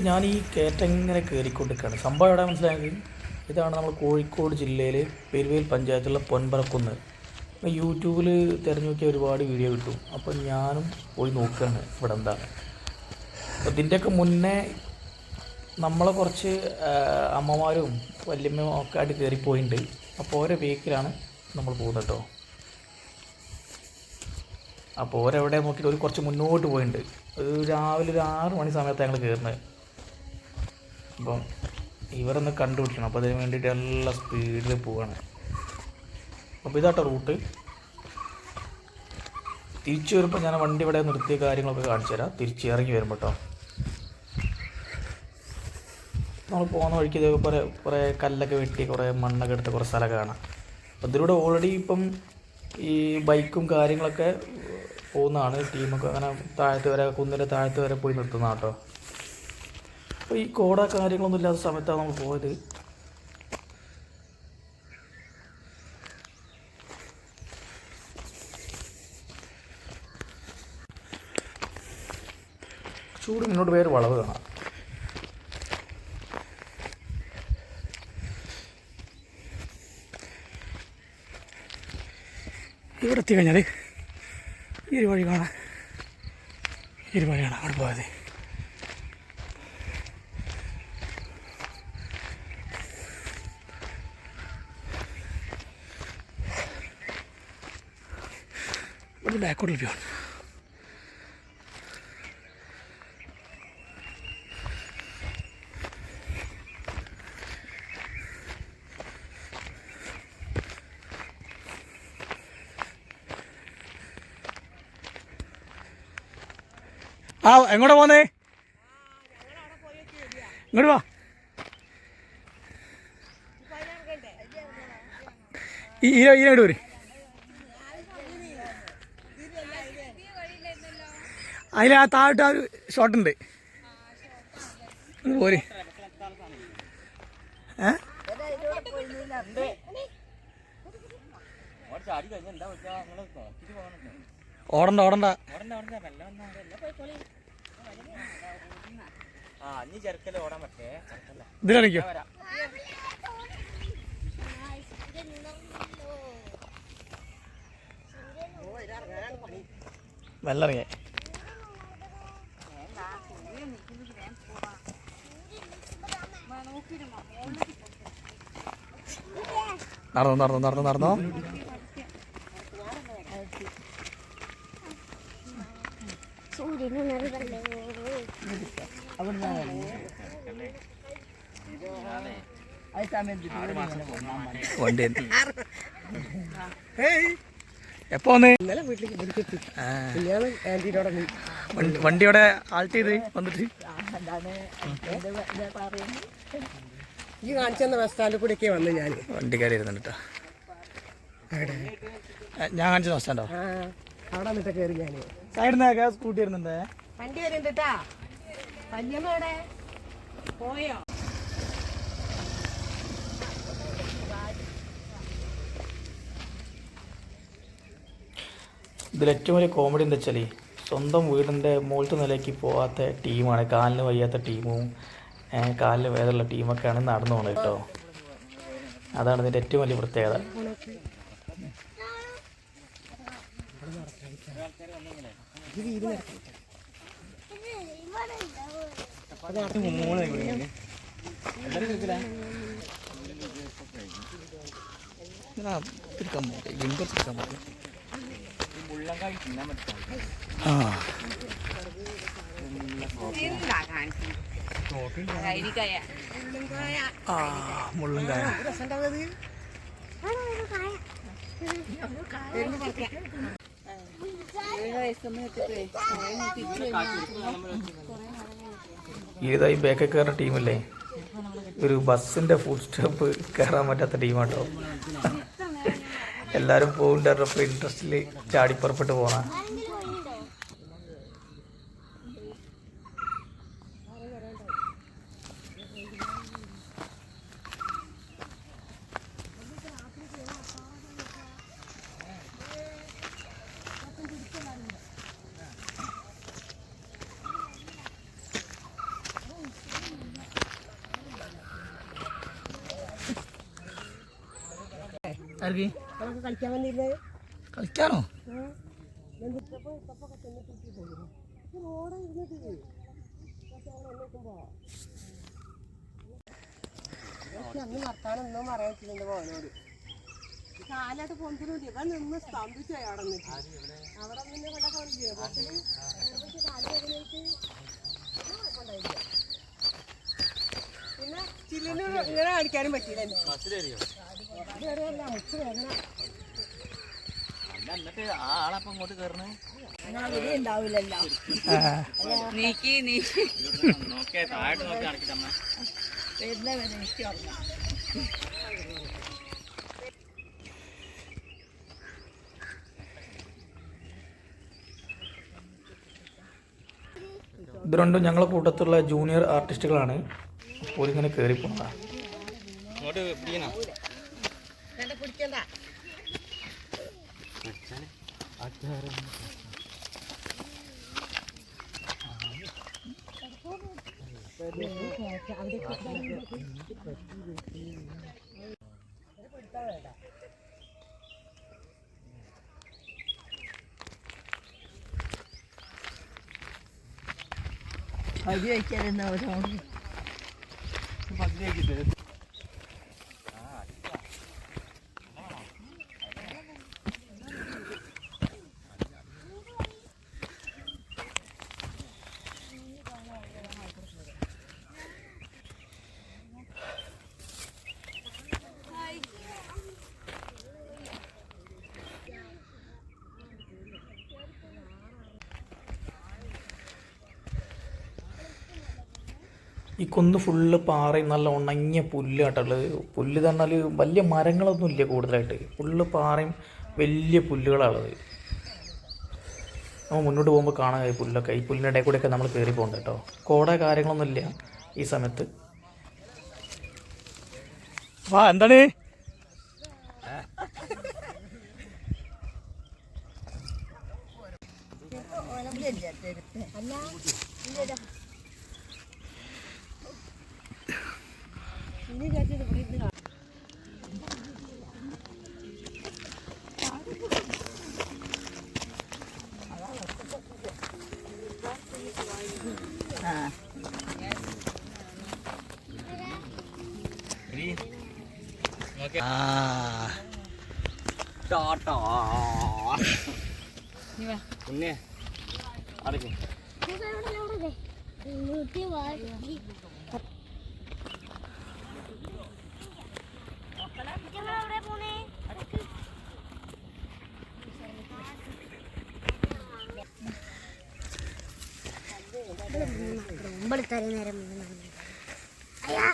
അപ്പോൾ ഞാൻ ഈ കയറ്റം ഇങ്ങനെ കയറിക്കൊണ്ടിരിക്കുകയാണ് സംഭവം എവിടെ മനസ്സിലായത്? ഇതാണ് നമ്മൾ കോഴിക്കോട് ജില്ലയിൽ പെരുവേൽ പഞ്ചായത്തിലുള്ള പൊൻപറക്കുന്ന്. യൂട്യൂബിൽ തിരഞ്ഞു നോക്കിയ ഒരുപാട് വീഡിയോ കിട്ടും. അപ്പോൾ ഞാനും പോയി നോക്കുകയാണ് ഇവിടെ എന്താണ്. ഇതിന്റെയൊക്കെ മുന്നേ നമ്മളെ കുറച്ച് അമ്മമാരും വല്യമ്മയും ഒക്കെ ആയിട്ട് കയറിപ്പോയിട്ടുണ്ട് അപ്പോൾ ഓരോ വീക്കിലാണ് നമ്മൾ പോകുന്നത് കേട്ടോ. അപ്പോൾ ഓരെവിടെ നോക്കിയിട്ട് ഒരു കുറച്ച് മുന്നോട്ട് പോയിട്ടുണ്ട്. ഒരു രാവിലെ ഒരു ആറ് മണി സമയത്താണ് ഞങ്ങൾ കയറുന്നത് അപ്പം ഇവരൊന്ന് കണ്ടുപിടിക്കണം. അപ്പോൾ അതിന് വേണ്ടിയിട്ട് എല്ലാ സ്പീഡിൽ പോവാണ്. അപ്പോൾ ഇതാട്ടോ റൂട്ട്. തിരിച്ചു വരുമ്പോൾ ഞാൻ വണ്ടി ഇവിടെ നിർത്തിയ കാര്യങ്ങളൊക്കെ കാണിച്ചു തരാം. തിരിച്ച് ഇറങ്ങി വരുമ്പോൾ കേട്ടോ നമ്മൾ പോകുന്ന വഴിക്ക് ഇതൊക്കെ കുറേ കുറേ കല്ലൊക്കെ വെട്ടി കുറേ മണ്ണൊക്കെ എടുത്ത് കുറേ സ്ഥലമൊക്കെ കാണാം. അപ്പോൾ ഇതിലൂടെ ഓൾറെഡി ഇപ്പം ഈ ബൈക്കും കാര്യങ്ങളൊക്കെ പോകുന്നതാണ്. ടീമൊക്കെ അങ്ങനെ താഴത്ത് വരെ കുന്നിന്റെ താഴത്ത് വരെ പോയി നിർത്തുന്ന കേട്ടോ അപ്പോൾ ഈ കോട കാര്യങ്ങളൊന്നും ഇല്ലാത്ത സമയത്താണ് നമ്മൾ പോയത്. ചൂട് മുന്നോട്ട് പേര് വളവ് കാണാം. ഇവിടെ എത്തിക്കഴിഞ്ഞാൽ ഈ ഒരു വഴി കാണാം. ഈ ഒരു വഴിയാണ് അവിടെ പോയത് ബാക്കോട്ടിൽ വ്യൂ ആണ് ആ എങ്ങോട്ടാ പോന്നേ? ഇങ്ങോട്ട് വാ. ഈ ഈര ഈരോട് വരും. അതിൽ ആ താഴോട്ട് ആ ഒരു ഷോട്ട് ഉണ്ട്. പോര്. ഏ? ഓടണ്ട ഓടണ്ട. ആ ഇനി നടന്നു നടന്നു നടന്നു നടന്നോ. വണ്ടി എപ്പോ വന്ന്? ഇന്നലെ വീട്ടിലേക്ക് വിളിച്ചെത്തി ആ, ഞാൻ ആന്റീനോടെ വണ്ടി- വണ്ടി ഇവിടെ ആൾട്ട് ചെയ്ത് വന്നിട്ട് ഈ കാണിച്ചു തന്ന ബസ് സ്റ്റാൻഡിൽ കൂടെയൊക്കെ വന്ന് ഞാൻ വണ്ടി ഇരുന്നുണ്ട് കേട്ടോ ഞാൻ കാണിച്ചു ബസ് സ്റ്റാൻഡോ അവിടെ വന്നിട്ട് കയറി ഞാൻ സൈഡിൽ നിന്നൊക്കെ സ്കൂട്ടി വരുന്നുണ്ടേ? വണ്ടി വരുന്നുണ്ടാ വല്യമ്മയുടെ പോയോ? ഇതിൽ ഏറ്റവും വലിയ കോമഡി എന്താ വെച്ചാൽ സ്വന്തം വീടിന്റെ മുകളിലത്തെ നിലയ്ക്ക് പോകാത്ത ടീമാണ് കാലിന് വയ്യാത്ത ടീമും ഏ, കാലിന് വേദമുള്ള ടീമൊക്കെയാണ് നടന്നു പോകുന്നത് കേട്ടോ. അതാണ് ഇതിന്റെ ഏറ്റവും വലിയ പ്രത്യേകത. ആ, ആ മുള്ളുംകായ. ഇതായി ബാക്കിൽ കയറുന്ന ടീമല്ലേ? ഒരു ബസ്സിന്റെ ഫുൾ സ്റ്റോപ്പ് കയറാൻ പറ്റാത്ത ടീമാട്ടോ. എല്ലാവരും പോകുന്നുണ്ടായിരുന്നപ്പോൾ ഇൻട്രസ്റ്റിൽ ചാടിപ്പുറപ്പെട്ട് പോണ. കളിക്കാൻ വന്നിരുന്നത് കളിക്കാനോ? അന്ന് വർത്താനം ഒന്നും പറയാൻ പറ്റില്ല മോനോട് കാലായിട്ട് കൊണ്ടുവരും ഇവൻ നിന്ന് സ്തംഭിച്ചു അവിടെ നിന്നിട്ട്. അവിടെ നിന്ന് കണ്ട കൊണ്ടില്ല പിന്നെ ചില്ലിന് ഇങ്ങനെ അടിക്കാനും പറ്റില്ല എന്നിട്ട് ആ ആളപ്പം ഇങ്ങോട്ട് കയറണേ നീക്കി താഴോട്ട് നോക്കി കാണിക്കമ്മ വരുന്ന വരെ എനിക്ക് ഓർമ്മ ഇത് രണ്ടും ഞങ്ങളെ കൂട്ടത്തിലുള്ള ജൂനിയർ ആർട്ടിസ്റ്റുകളാണ് ഓരിങ്ങനെ കയറി Hadi gelin ne hocam. Hadi gidelim. കുന്ന് ഫുള്ള് പാറയും നല്ല ഉണങ്ങിയ പുല്ലാട്ടുള്ളത് പുല്ല് തന്നാൽ വലിയ മരങ്ങളൊന്നും ഇല്ല കൂടുതലായിട്ട്. ഫുള്ള് പാറയും വലിയ പുല്ലുകളാണുള്ളത് നമ്മൾ മുന്നോട്ട് പോകുമ്പോൾ കാണാൻ ഈ പുല്ലൊക്കെ. ഈ പുല്ലിന്റെ ഇടയിൽ കൂടെയൊക്കെ നമ്മൾ കയറി പോകുന്നുണ്ട് കേട്ടോ. കോട കാര്യങ്ങളൊന്നും ഇല്ല ഈ സമയത്ത്. വാ എന്താണ്? ടാറ്റാ ഉണ്ണേ അടയ്ക്കും നൂറ്റി വാങ്ങി എവിടെ പോണേ ഒമ്പടുത്തര നേരം അയ്യാ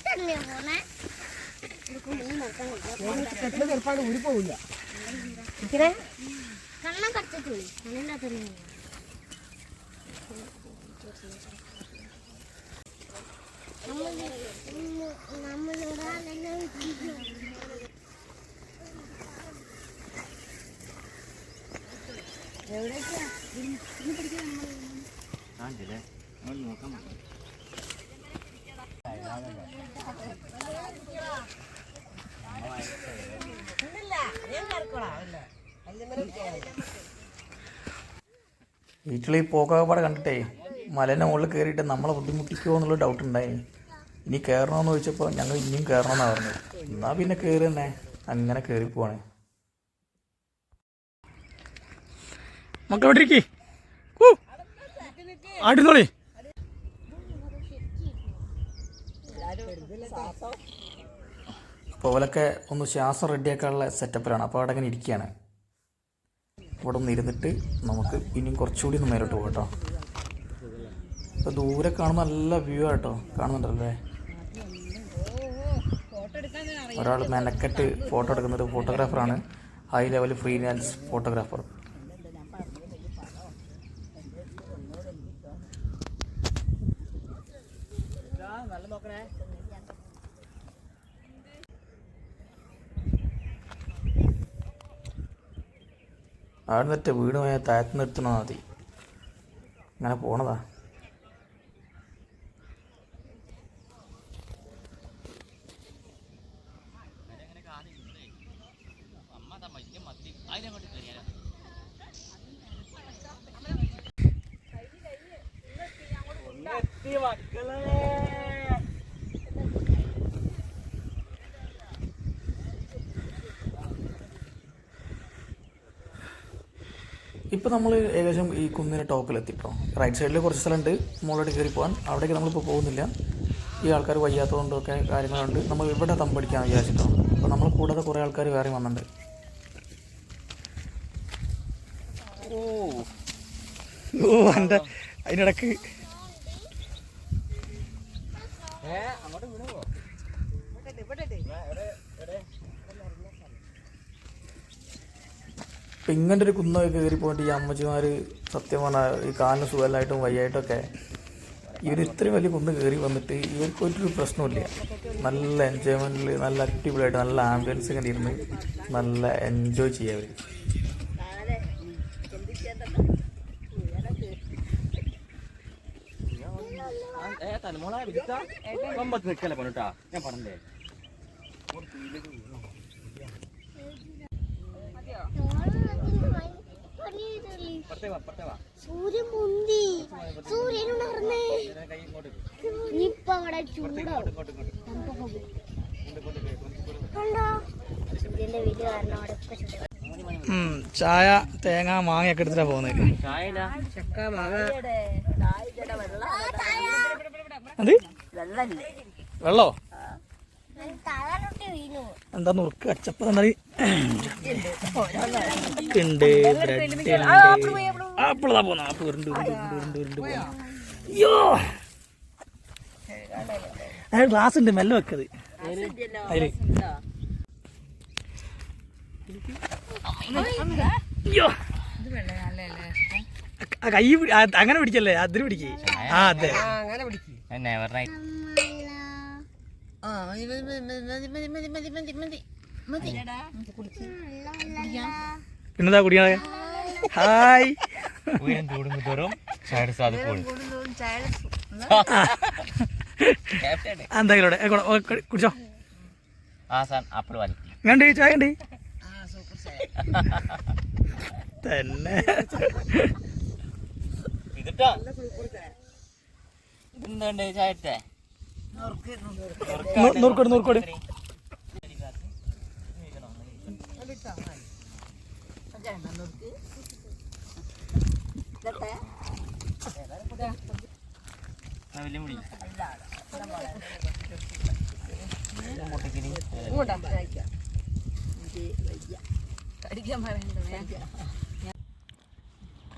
തന്നെ പോണേ കെട്ടിന് ചെറുപ്പാട് ഊരി പോവില്ല കണ്ണം കടിച്ചു കണ്ണിനകത്ത് തന്നെ നമ്മളൊരാളെല്ലാം കാണിച്ചില്ലേ ഞാൻ നോക്കാൻ പറ്റും വീട്ടിൽ ഈ പോകാപാടെ കണ്ടിട്ടേ മലേന്റെ മുകളിൽ കയറിയിട്ട് നമ്മളെ ബുദ്ധിമുട്ടിക്കുമോ എന്നുള്ള ഡൗട്ട് ഉണ്ടായി. ഇനി കയറണമെന്ന് ചോദിച്ചപ്പോൾ ഞങ്ങൾ ഇനിയും കയറണമെന്നാണ് പറഞ്ഞത്. എന്നാൽ പിന്നെ കയറി തന്നെ. അങ്ങനെ കയറി പോവാണ്. എവിടെ ഇരിക്കേ. അപ്പോൾ അവലൊക്കെ ഒന്ന് ശ്വാസം റെഡിയാക്കാനുള്ള സെറ്റപ്പിലാണ് അപ്പോൾ അവിടെ അങ്ങനെ ഇരിക്കുകയാണ്. ഇവിടെ നിന്ന് ഇരുന്നിട്ട് നമുക്ക് ഇനിയും കുറച്ചുകൂടി ഒന്ന് മേലോട്ട് പോകാം കേട്ടോ. ദൂരെ കാണുമ്പോൾ നല്ല വ്യൂ ആട്ടോ കാണുന്നുണ്ടല്ലേ ഒരാൾ മെനക്കെട്ട് ഫോട്ടോ എടുക്കുന്ന ഒരു ഫോട്ടോഗ്രാഫറാണ് ഹൈ ലെവൽ ഫ്രീലാൻസ് ഫോട്ടോഗ്രാഫർ നല്ല നോക്കണേ. അവിടെ നിന്നിട്ട് വീട് പോയാൽ താഴത്ത് നിർത്തണോ മതി അങ്ങനെ പോണതാ. ഇപ്പോൾ നമ്മൾ ഏകദേശം ഈ കുന്നിന് ടോപ്പിലെത്തിട്ടോ റൈറ്റ് സൈഡിൽ കുറച്ച് സ്ഥലമുണ്ട്. മുകളിലോട്ട് കയറി പോകാൻ അവിടേക്ക് നമ്മളിപ്പോൾ പോകുന്നില്ല. ഈ ആൾക്കാർ വയ്യാത്തതുകൊണ്ടൊക്കെ കാര്യങ്ങളുണ്ട്. നമ്മൾ ഇവിടെ തമ്പടിക്കാൻ വിചാരിച്ചിട്ടോ. അപ്പോൾ നമ്മൾ കൂടാതെ കുറേ ആൾക്കാർ വേറെ വന്നിട്ടുണ്ട്. ഓ. അതിനിടക്ക് ഇപ്പം ഇങ്ങനത്തെ ഒരു കുന്നൊക്കെ കയറി പോയിട്ട് ഈ അമ്മച്ചിമാർ സത്യം പറഞ്ഞാൽ ഈ കാലിന് സുഖമായിട്ടും വയ്യായിട്ടൊക്കെ ഇവർ ഇത്രയും വലിയ കുന്ന് കയറി വന്നിട്ട് ഇവർക്ക് ഒരു പ്രശ്നമില്ല നല്ല എൻജോയ്മെന്റിൽ നല്ല അടിപൊളിയായിട്ട് നല്ല ആംബിയൻസ് ഇങ്ങനെ ഇരുന്ന് നല്ല എൻജോയ് ചെയ്യാം അവർ പണിട്ടാ ഞാൻ പറഞ്ഞേ സൂര്യൻ മുന്തി സൂര്യൻ ഉണർന്നേ. ഇപ്പൊ അവിടെ ചൂടാവും. ചായ തേങ്ങ മാങ്ങയൊക്കെ എടുത്തിട്ടാ പോകുന്നത് വെള്ളോ? എന്താ നുറുക്ക് അച്ചപ്പം എന്താ ഉണ്ട് ബ്രെഡ് ഉണ്ട്. ആപ്പിളതാ പോന്ന. ആപ്പിൾ ഉരുണ്ട് ഉരുണ്ട് ഉരുണ്ട് ഉരുണ്ട് ഉരുണ്ട് പോന്ന. അയ്യോ! അയാൾ ഗ്ലാസ് ഉണ്ട് മെല്ലെ വെക്കത് അതിൽ. അയ്യോ! ആ കൈ അങ്ങനെ പിടിക്കല്ലേ? അതിന് പിടിക്കേ. ആ അതെ. ആ അങ്ങനെ പിടിക്കും. നെവർ നൈറ്റ് ആ മതി മതി മതി മതി മതി മതി മതി മതി മതി പിന്നെന്താ ഹായ്. ഉയരം കൂടുന്നതോറും തോറും ചായ സാധു ചായ ക്യാപ്റ്റൻ എന്തായാലും കുടിച്ചോ? ആസാൻ ആപ്പിൾ വലിക്കും വേണ്ടേ ചായ ഉണ്ട് ചായ. തന്നെ. ഇതിട്ടോ? എന്തുണ്ട് ചായത്തെ നൂർക്കോട് നൂർക്കോട്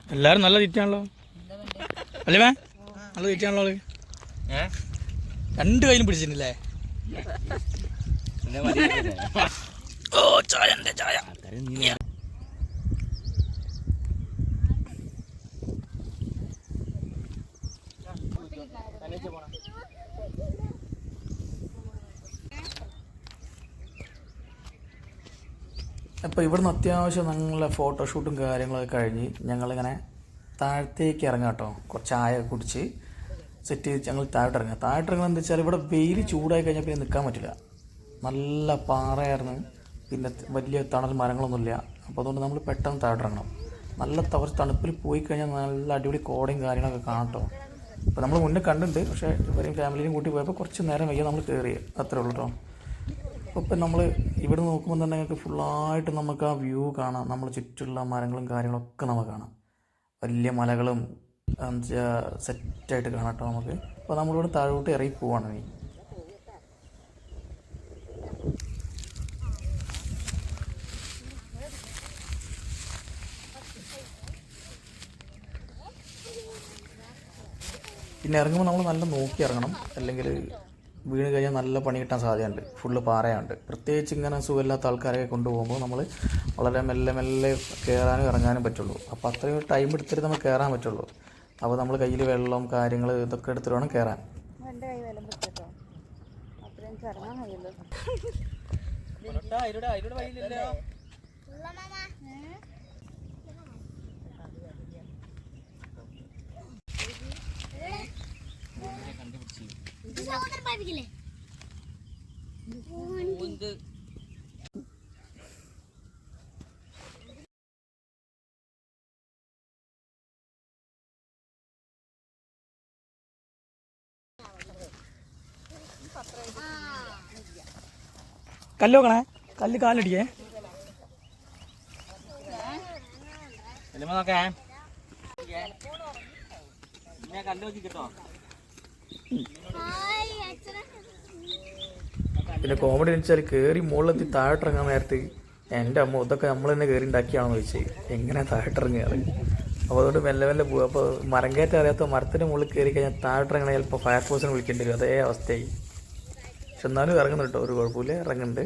എല്ലാരും നല്ല തീറ്റാണല്ലോ അല്ലേ മേ? നല്ല തീറ്റാണല്ലോ ഏഹ് രണ്ട് കയ്യിലും പിടിച്ചിട്ടില്ലേ? ഓ ചായ ഉണ്ട് ചായ? അപ്പോൾ ഇവിടുന്ന് അത്യാവശ്യം നല്ല ഫോട്ടോഷൂട്ടും കാര്യങ്ങളൊക്കെ കഴിഞ്ഞ് ഞങ്ങളിങ്ങനെ താഴത്തേക്ക് ഇറങ്ങാം കേട്ടോ കുറച്ച് ചായ കുടിച്ച് സെറ്റ് ചെയ്ത് ഞങ്ങൾ താഴോട്ട് ഇറങ്ങുക താഴോട്ട് ഇറങ്ങുക എന്താ വെച്ചാൽ ഇവിടെ വെയിൽ ചൂടായി കഴിഞ്ഞാൽ പിന്നെ നിൽക്കാൻ പറ്റില്ല. നല്ല പാറയായിരുന്നു. പിന്നെ വലിയ തണൽ മരങ്ങളൊന്നുമില്ല. അപ്പോൾ അതുകൊണ്ട് നമ്മൾ പെട്ടെന്ന് താഴോട്ട് ഇറങ്ങണം നല്ല തവർ തണുപ്പിൽ പോയി കഴിഞ്ഞാൽ നല്ല അടിപൊളി കോടയും കാര്യങ്ങളൊക്കെ കാണാം കേട്ടോ. അപ്പോൾ നമ്മൾ മുന്നേ കണ്ടിട്ടുണ്ട്. പക്ഷേ ഇവരെയും ഫാമിലിയും കൂട്ടി പോയപ്പോൾ കുറച്ച് നേരം വയ്യ നമ്മൾ കയറി അത്രേ ഉള്ളൂ കേട്ടോ. അപ്പോൾ ഇപ്പം നമ്മൾ ഇവിടെ നോക്കുമ്പോൾ തന്നെ ഞങ്ങൾക്ക് ഫുള്ളായിട്ട് നമുക്ക് ആ വ്യൂ കാണാം. നമ്മൾ ചുറ്റുള്ള മരങ്ങളും കാര്യങ്ങളൊക്കെ നമുക്ക് കാണാം. വലിയ മലകളും സെറ്റായിട്ട് കാണാം കേട്ടോ നമുക്ക്. അപ്പോൾ നമ്മളിവിടെ താഴോട്ട് ഇറങ്ങി പോവാണ് നീ പിന്നെ ഇറങ്ങുമ്പോൾ നമ്മൾ നല്ല നോക്കി ഇറങ്ങണം. അല്ലെങ്കിൽ വീണ് കഴിഞ്ഞാൽ നല്ല പണി കിട്ടാൻ സാധ്യതയുണ്ട്. ഫുള്ള് പാറയുണ്ട് പ്രത്യേകിച്ച് ഇങ്ങനെ സുഖമില്ലാത്ത ആൾക്കാരെ കൊണ്ടുപോകുമ്പോൾ നമ്മൾ വളരെ മെല്ലെ മെല്ലെ കയറാനും ഇറങ്ങാനും പറ്റുള്ളൂ. അപ്പോൾ അത്രയും ടൈം എടുത്തിട്ട് നമുക്ക് കയറാൻ പറ്റുള്ളൂ. അപ്പോൾ നമ്മൾ കയ്യിൽ വെള്ളം കാര്യങ്ങൾ ഇതൊക്കെ എടുത്തിട്ട് വേണം കയറാൻ എന്റെ കല്ല് നോക്കണേ കല്ല് കാലടിയേ. വല്യമ്മ നോക്കേ. ഞാൻ കണ്ടു നോക്കി കിട്ടോ പിന്നെ കോമഡി എന്ന് വെച്ചാൽ കയറി മുകളിലെത്തി താഴോട്ടിറങ്ങാൻ നേരത്ത് എന്റെ അമ്മ ഇതൊക്കെ നമ്മൾ തന്നെ കയറി ഉണ്ടാക്കിയാണെന്ന് ചോദിച്ചത് എങ്ങനെ താഴെട്ടിറങ്ങിയത് അപ്പോൾ അതുകൊണ്ട് മെല്ലെ മെല്ലെ പോകും അപ്പോൾ മരം കയറ്റം അറിയാത്ത മരത്തിന്റെ മുകളിൽ കയറി കഴിഞ്ഞാൽ താഴോട്ടിറങ്ങണ ചിലപ്പോൾ ഫയർഫോഴ്സിനെ വിളിക്കേണ്ടി വരും. അതേ അവസ്ഥയായി. പക്ഷെ എന്നാലും ഇറങ്ങുന്നുണ്ട് കേട്ടോ ഒരു കുഴപ്പമില്ല ഇറങ്ങുന്നുണ്ട്.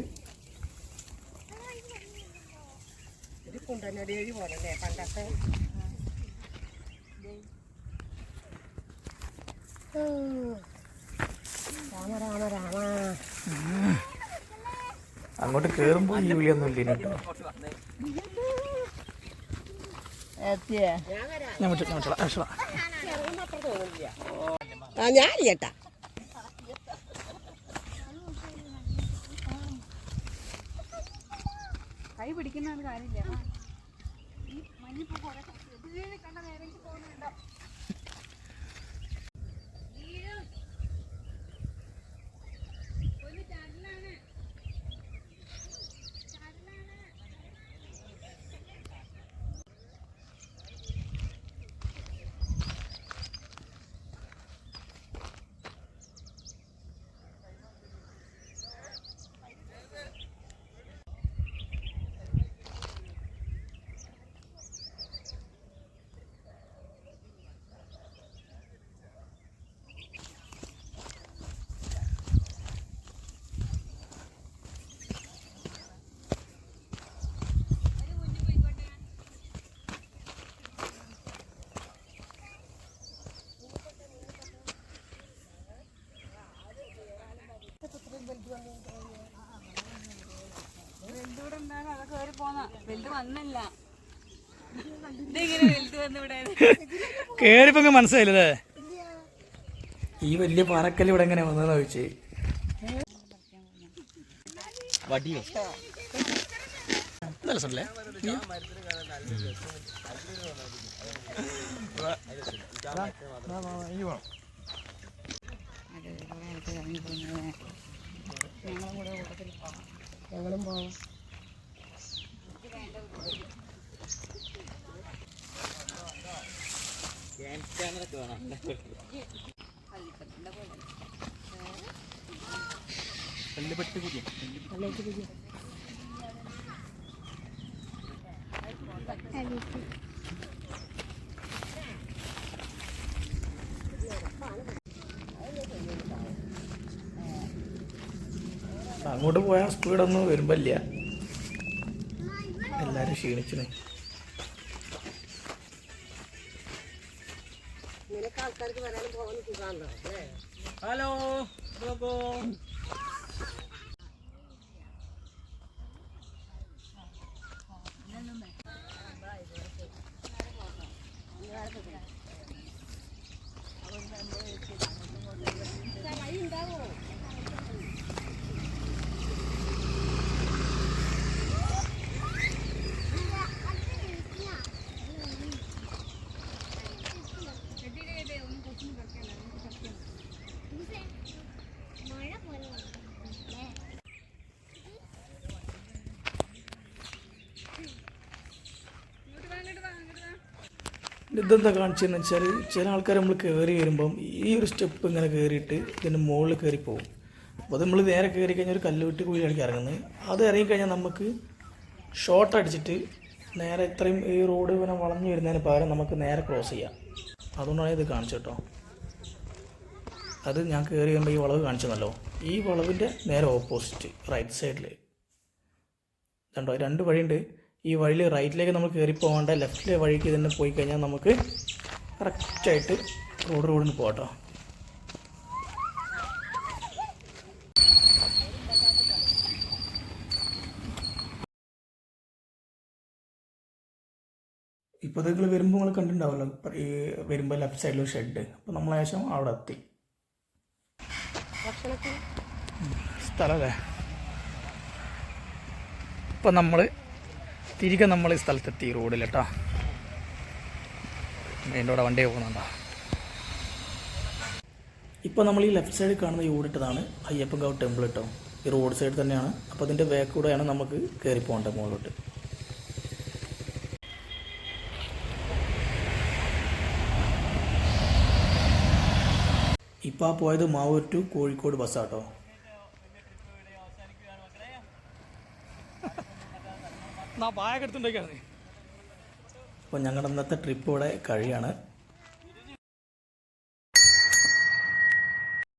അങ്ങോട്ട് കേറുമ്പോ ഈ വിളിയൊന്നും ഇല്ല കേട്ടോ. ഞാൻ വിട്ടു ഞാൻ പിടിക്കുന്ന കാര്യമില്ല. ഈ മഞ്ഞിപ്പൂ പോലെ കൈ കണ്ട കാര്യമില്ല അങ്ങ് മനസ്സിലായില്ലേ? ഈ വലിയ പാറക്കല്ല് ഇവിടെ എങ്ങനെ വന്നതെന്ന് ചോദിച്ചേ. വടിയോ? നല്ല രസമല്ലേ? ഞങ്ങളും പോവാം. അങ്ങോട്ട് പോയാൽ സ്പീഡൊന്നും വരുമ്പില്ല അല്ലേ? ഹലോ നോക്കൂ മഴ പോലെ വന്നു. ഇതെന്താ കാണിച്ചതെന്ന് വെച്ചാൽ ചില ആൾക്കാർ നമ്മൾ കയറി വരുമ്പം ഈ ഒരു സ്റ്റെപ്പ് ഇങ്ങനെ കയറിയിട്ട് ഇതിന്റെ മുകളിൽ കയറി പോകും അപ്പോൾ നമ്മൾ നേരെ കയറി കഴിഞ്ഞാൽ ഒരു കല്ലുവെട്ടി കുഴിയിലേക്ക് ഇറങ്ങുന്നത്. അത് ഇറങ്ങിക്കഴിഞ്ഞാൽ നമുക്ക് ഷോർട്ട് അടിച്ചിട്ട് നേരെ ഇത്രയും ഈ റോഡ് ഇങ്ങനെ വളഞ്ഞു വരുന്നതിന് പകരം നമുക്ക് നേരെ ക്രോസ് ചെയ്യാം. അതുകൊണ്ടാണ് ഇത് കാണിച്ചു കേട്ടോ. അത് ഞാൻ കയറി വരുമ്പോൾ ഈ വളവ് കാണിച്ചതല്ലോ ഈ വളവിന്റെ നേരെ ഓപ്പോസിറ്റ് റൈറ്റ് സൈഡിൽ കണ്ടോ രണ്ട് വഴിയുണ്ട്. ഈ വഴിയിൽ റൈറ്റിലേക്ക് നമ്മൾ കയറി പോകേണ്ട ലെഫ്റ്റിലെ വഴിക്ക് തന്നെ പോയി കഴിഞ്ഞാൽ നമുക്ക് കറക്റ്റായിട്ട് റോഡ് റോഡിന് പോകട്ടോ ഇപ്പോൾ നിങ്ങൾ വരുമ്പോൾ നിങ്ങൾ കണ്ടിട്ടുണ്ടാവുമല്ലോ ഇപ്പം ഈ വരുമ്പോൾ ലെഫ്റ്റ് സൈഡിൽ ഷെഡ് അപ്പോൾ നമ്മൾ ഏകദേശം അവിടെ എത്തി. സ്ഥലമല്ലേ ഇപ്പം നമ്മൾ തിരികെ നമ്മൾ ഈ സ്ഥലത്തെത്തി റോഡിൽ കേട്ടോ എന്റെ കൂടെ വണ്ടി പോകുന്നുണ്ടോ? ഇപ്പോൾ നമ്മൾ ഈ ലെഫ്റ്റ് സൈഡിൽ കാണുന്ന ഈ ഓടിട്ടതാണ് അയ്യപ്പൻകാവ് ടെമ്പിൾ കേട്ടോ ഈ റോഡ് സൈഡ് തന്നെയാണ്. അപ്പോൾ അതിന്റെ ബാക്ക് കൂടെയാണ് നമുക്ക് കയറി പോകേണ്ടത് മുകളിലോട്ട്. ഇപ്പോൾ ആ പോയത് മാവൂർ ടു കോഴിക്കോട് ബസ്സാട്ടോ അപ്പോൾ ഞങ്ങളുടെ ഇന്നത്തെ ട്രിപ്പ് ഇവിടെ കഴിയാണ്.